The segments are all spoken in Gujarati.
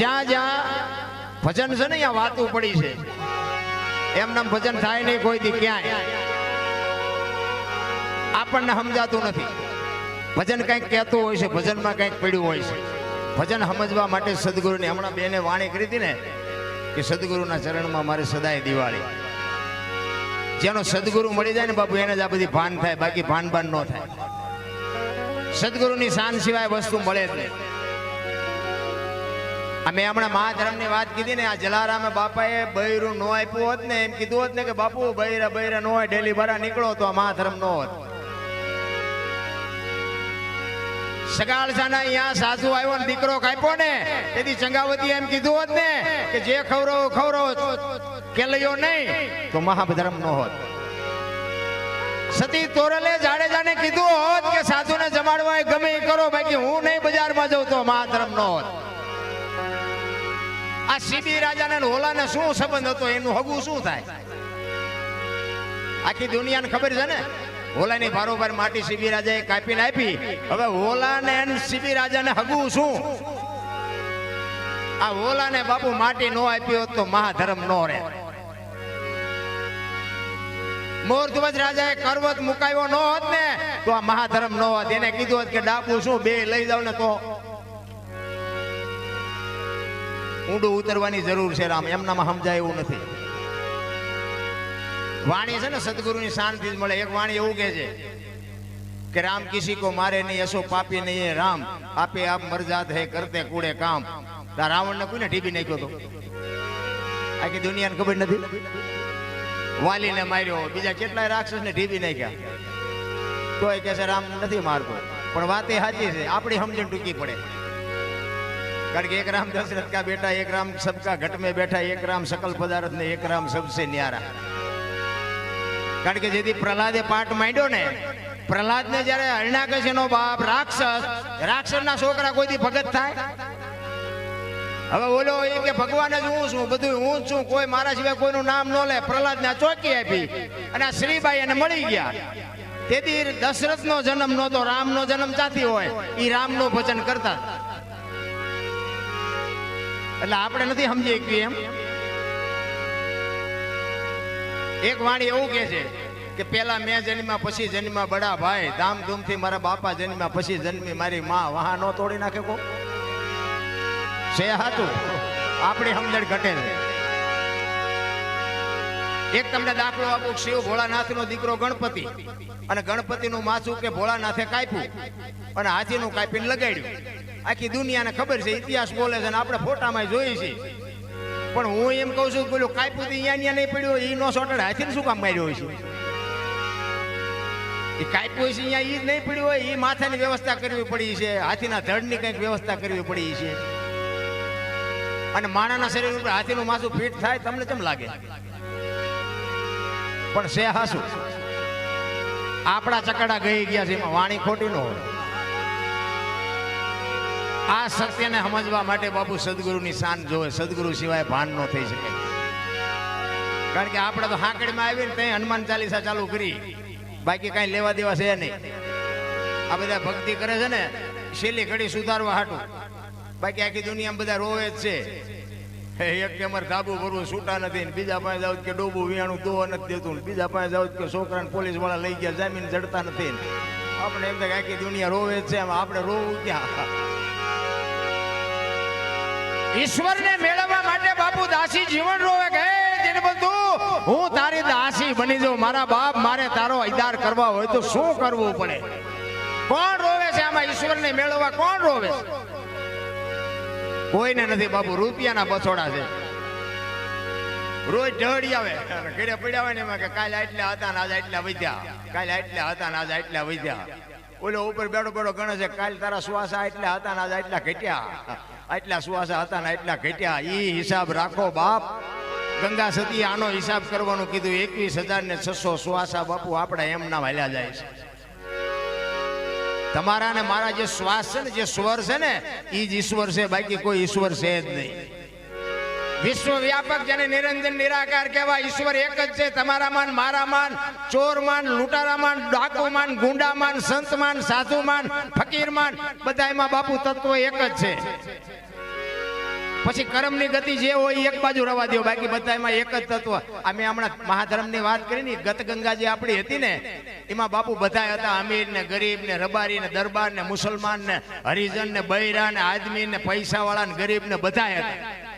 જ્યાં જ્યાં ભજન છે ને ત્યાં વાતું પડી છે. એમને ભજન થાય નહીં કોઈ દી ક્યાંય. આપણને સમજાતું નથી. ભજન કંઈક કહેતું હોય છે, ભજનમાં કંઈક પડ્યું હોય છે. ભજન સમજવા માટે સદગુરુની હમણાં બેને વાણી કરી હતી ને, કે સદગુરુના ચરણમાં મારે સદાય દિવાળી. જેનો સદગુરુ મળી જાય ને બાપુ, એને જ આ બધી ભાન થાય, બાકી ભાન ભાન ન થાય. સદગુરુની શાન સિવાય વસ્તુ મળે જ નહીં. અમે હમણાં મહાધર્મની વાત કીધી ને, આ જલારામે બાપાએ બૈરું નો આપ્યું હોત ને, એમ કીધું હોત ને કે, બાપુ, બૈરા બૈરા નો ડેલી ભરા નીકળો તો આ મહાધર્મ નો હોત. સગાળસાના અહીંયા સાસુ આવ્યો ને, દીકરો કાપ્યો ને તેથી ચંગાવતી એમ કીધું હોત ને કે, જે ખવરો ખવરો કેલયો નહીં, તો મહાધર્મ નો હોત. સતી તોરલે જાડેજાને કીધું હોત કે સાધુને જમાડવા ગમે કરો, બાકી હું નહીં બજારમાં જઉં તો મહાધર્મ નો હોત. આ રાજાને હોલાને શું સંબંધ હતો? એનું હગું શું થાય? આખી દુનિયાને ખબર છે ને? હોલાની બારોબાર માટી સીબી રાજાએ કાપીને આપી. હવે હોલાને સીબી રાજાને હગું શું? આ હોલાને બાપુ માટી નો આપી હોત તો મહાધર્મ નો રહે. મોરધ્વજ રાજાએ કરવત મુકાયો ન હોત ને, તો આ મહાધર્મ નો હોત. એને કીધું હોત કે ડાપુ શું, બે લઈ જાવ ને તો ઊંડું ઉતરવાની જરૂર છે રામ, એમનામાં સમજાય એવું નથી. વાણી છે ને સદગુરુની શાંતિ જ મળે. એક વાણી એવું કહે છે કે રામ કિસી કો મારે નહીં એસો પાપી નહીં રામ. આપે આપ મરજાત હે, કરતે કૂડે કામ. તા રાવણને કોઈને ટીપી નાખ્યો તો? આખી દુનિયાને ખબર નથી? વાલીને માર્યો. બીજા કેટલાય રાક્ષસને ઢીબી નાખ્યા. તોય કે છે, રામ નથી મારતો. પણ વાત એ સાચી છે. આપણી સમજણ ટૂંકી પડે. કારણ કે એક રામ દશરથ કા બેટા, એક રામ સબકા ઘટ में બેઠા, એક રામ સકલ પદાર્થ ને એક રામ સબસે ન્યારા. કારણ કે જેથી પ્રહલાદે પાઠ માંડ્યો ને પ્રહલાદ ને જયારે હરણાકશ નો બાપ રાક્ષસ રાક્ષસ ના છોકરા કોઈથી ભગત થાય? હવે બોલો એ કે, ભગવાન જ હું છું બધું હું છું, કોઈ મારા સિવાય કોઈનું નામ ન લે. પ્રહલાદ ને ચોકી આપી અને આ શ્રીબાઈ એને મળી ગયા. તેથી દશરથ નો જન્મ નહોતો રામ નો જન્મ ચાથી હોય એ રામનું ભજન કરતા એટલે આપણે નથી સમજી શકીએ એમ. એક વાણી એવું કે છે કે પેલા મેં જન્મ્યા પછી જન્મ્યા બડા ભાઈ, ધામધૂમથી મારા બાપા જન્મ્યા પછી જન્મી મારી માં. વાહ નો તોડી નાખે કો છે હાતું આપણી સમજણ ઘટે છે એક તમને દાખલો આપું, શિવ ભોળાનાથ નો દીકરો ગણપતિ. અને ગણપતિ નું માથું કે ભોળાનાથે કાપ્યું. અને હાથીનું કાપીને લગાડ્યું. આખી દુનિયાને ખબર છે, ઇતિહાસ બોલે છે અને આપણે ફોટામાં જોઈએ છીએ પણ હું એમ કહું છું પેલું કાપ્યું તો અહીંયા ત્યાં નહીં પડ્યો એ નો સોટડ હાથીને શું કામ માર્યો હોય છે એ કાપ્યું છે અહીંયા એ નહીં પડ્યું હોય એ માથાની વ્યવસ્થા કરવી પડી છે. હાથીના ધડની કંઈક વ્યવસ્થા કરવી પડી છે. અને માણાના શરીર ઉપર હાથીનું માથું ફીટ થાય, તમને કેમ લાગે? પણ છે હાસું. આપણા ચકડા ગઈ ગયા છે, એમાં વાણી ખોટી ન હોય. આ સત્યને સમજવા માટે બાપુ સદગુરુની શાન જોવે. સદગુરુ સિવાય ભાન ન થઈ શકે. કારણ કે આપણે તો હાંકડીમાં આવીને ત્યાં હનુમાન ચાલીસા ચાલુ કરી. બાકી કાંઈ લેવા દેવા છે નહીં. આ બધા ભક્તિ કરે છે ને, છેલ્લી ઘડી સુધારવા હાટું. બાકી આખી દુનિયામાં બધા રોવે જ છે. એક કેમર ધાબુ ભરવું, છૂટા નથી ને બીજા પાસે જાવ કે ડોબું વિયાણું દોવા નથી દેતું ને બીજા પાસે જાવ કે છોકરાને પોલીસવાળા લઈ ગયા, જામીન જડતા નથી આપણે એમ તો આખી દુનિયા રોવે જ છે આપણે રોવું ક્યાં? ઈશ્વરને મેળવવા માટે બાપુ દાસી જીવન રોવે કે દીનબંધુ હું તારી દાસી બની જાઉં. મારા બાપ મારે તારો અદાર કરવા હોય તો શું કરવું પડે? કોણ રોવે છે આમાં ઈશ્વરને મેળવવા? કોણ રોવે છે? કોઈને નથી બાપુ, રૂપિયાના બસોડા છે. રોજ ઢળી આવે. ઘરે પડ્યા હોય ને એમાં કે, કાલે આટલા હતા ને આજે આટલા વધ્યા. કાલે આટલા હતા ને આજે આટલા વધ્યા. ઓલો ઉપર બેડો બેડો ગણે છે, કાલ તારા શ્વાસ આટલા હતા ને આજે આટલા ઘટ્યા. આટલા સુવાસા હતા ને આટલા ઘટ્યા એ હિસાબ રાખો બાપ. ગંગા સતી આનો હિસાબ કરવાનું કીધું, એકવીસ હજાર ને છસો સુવાસા બાપુ આપણા એમના વાલ્યા જાય છે. તમારા ને મારા જે શ્વાસ છે ને, જે સ્વર છે ને એ જ ઈશ્વર છે, બાકી કોઈ ઈશ્વર છે જ નહીં. વિશ્વ વ્યાપક જેને નિરંજન, નિરાકાર કહેવાય, ઈશ્વર એક જ છે. તમારા માન મારા માન ચોર માન લૂંટારા માન ડાકુ માન ગુંડા માન સંત માન સાધુ માન ફકીર માન બધાયમાં બાપુ તત્વ એક જ છે. પછી કર્મની ગતિ જે હોય એક બાજુ રવા દો બાકી બધા એમાં એક જ તત્વ. અમે હમણાં મહાધર્મની વાત કરી ને ગત ગંગા જે આપણી હતી ને, એમાં બાપુ બધા હતા, અમીર ને ગરીબ ને, રબારી ને, દરબાર ને, મુસલમાન ને, હરિજન ને, બૈરા ને, આદમી ને પૈસા વાળા ને, ગરીબ ને, બધા હતા.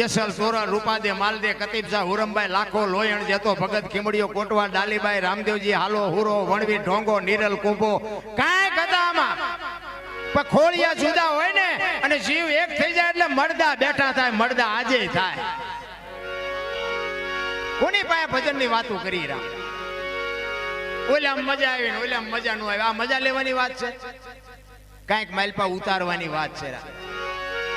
જેસલ સોરા, રૂપાદે, માલદે કતીબસા હુરમભાઈ, લાખો, લોયણ જતો ભગત ખીમડીઓ, કોટવા, ડાલીબાઈ, રામદેવજી, હાલો, હુરો, વણવી, ઢોંગો, નીરલ, કુંભો. કાંઈ આમાં પણ જુદા હોય ને, અને જીવ એક થઈ જાય એટલે મળદા બેઠા થાય મળદા આજે થાય. કોની પાસે ભજનની વાતો કરી રહ્યા ઓલા મજા આવી ને ઓલા મજા નું આવે. આ મજા લેવાની વાત છે? કાંઈક માલપા ઉતારવાની વાત છે રામ.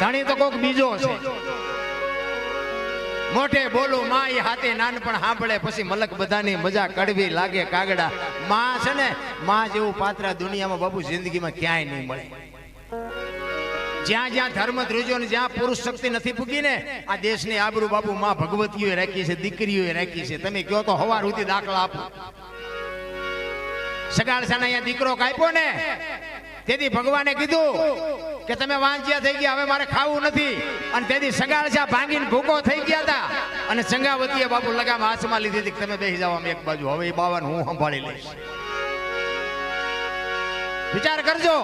ધણી તો કોક બીજો છે. મોઢે બોલું માં હાથે નાનપણ સાંભળે, પછી મલક બધાની મજા કડવી લાગે કાગડા. માં છે ને, માં જેવું પાત્ર દુનિયામાં બાબુ જિંદગીમાં ક્યાંય નહીં મળે. જ્યાં જ્યાં ધર્મ ધ્રુજો ને જ્યાં પુરુષ શક્તિ નથી પૂગી ને, આ દેશની આબરૂ બાબુ માં ભગવતીઓએ રાખી છે, દીકરીઓએ રાખી છે. તમે કયો તો હવાર સુધી દાખલા આપો. સગાળસાને અહીંયા દીકરો કાપ્યો ને તેથી ભગવાને કીધું કે તમે વાંચ્યા થઈ ગયા, હવે મારે ખાવું નથી. અને તેથી સગાળસા ભાંગીને ભૂકો થઈ ગયા હતા અને સંગાવતીએ બાપુ લગામ હાથમાં લીધી હતી તમે બેસી જાઓ એક બાજુ. હવે એ બાવાને હું સંભાળી લઈશ. વિચાર કરજો,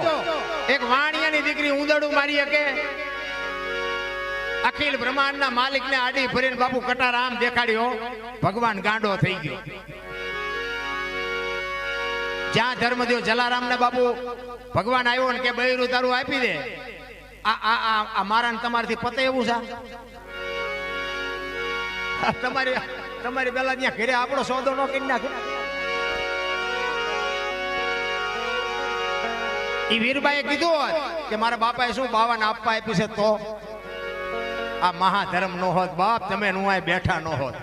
એક વાણિયાની દીકરી ઉંદડું મારી શકે. અખિલ બ્રહ્માંડના માલિકને આડી ફરીને બાપુ કટાર આમ દેખાડ્યો. ભગવાન ગાંડો થઈ ગયો. જ્યાં ધર્મદેવ જલારામ ને બાપુ ભગવાન આવ્યો ને કે બૈરું તારું આપી દે. આ આ આ મારા ને તમારાથી પતે એવું છે? તમારી તમારી પેલા ત્યાં ઘરે આપણો સોદો નો કરી નાખે. એ વીરબાઈએ કીધું હોત કે મારા બાપાએ શું બાવાને આપવા આપ્યું છે તો? આ મહાધર્મ નો હોત, બાપ તમે નું બેઠા નો હોત.